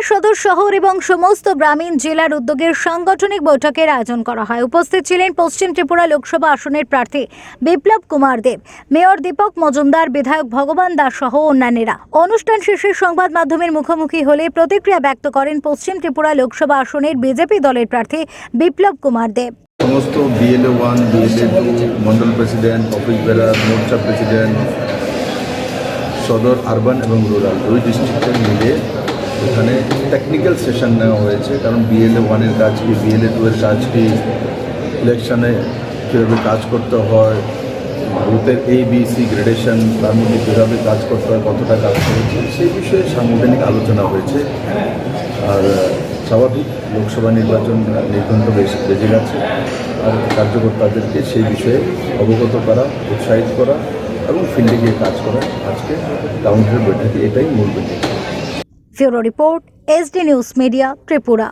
ত্রিপুরায় সদর শহর এবং সমস্ত গ্রামীণ জেলার উদ্যোগের সাংগঠনিক বৈঠকের আয়োজন করা হয়। উপস্থিত ছিলেন পশ্চিম ত্রিপুরা লোকসভা আসনের প্রার্থী বিপ্লব কুমার দেব, মেয়র দীপক মজুমদার, বিধায়ক ভগবান দাস সহ অন্যান্যরা। অনুষ্ঠান শেষে সংবাদ মাধ্যমের মুখোমুখি হলে প্রতিক্রিয়া ব্যক্ত করেন পশ্চিম ত্রিপুরা লোকসভা আসনের বিজেপি দলের প্রার্থী বিপ্লব কুমার দেব। সমস্ত BLA one BLA two mandal president, office bearer morcha president, সদর আরবান এবং রুরাল দুই ডিস্ট্রিক্টের মিলে এখানে টেকনিক্যাল সেশন নেওয়া হয়েছে, কারণ বিএলএ ওয়ানের কাজ কি বিএলএ টু এর কাজ কি ইলেকশনে কীভাবে কাজ করতে হয় বুথের এ বি সি গ্রেডেশন তার মধ্যে কীভাবে কাজ করতে হয়, কতটা কাজ করেছে সেই বিষয়ে সাংগঠনিক আলোচনা হয়েছে। আর, স্বাভাবিক লোকসভা নির্বাচন নির্ঘণ্ট বেশ বেজে গেছে, আর কার্যকর্তাদেরকে সেই বিষয়ে অবগত করা, উৎসাহিত করা এবং ফিল্ডে গিয়ে কাজ করা আজকে কাউন্টারের বৈঠকে এটাই মূল বৈঠক। Bureau report SD news media Tripura.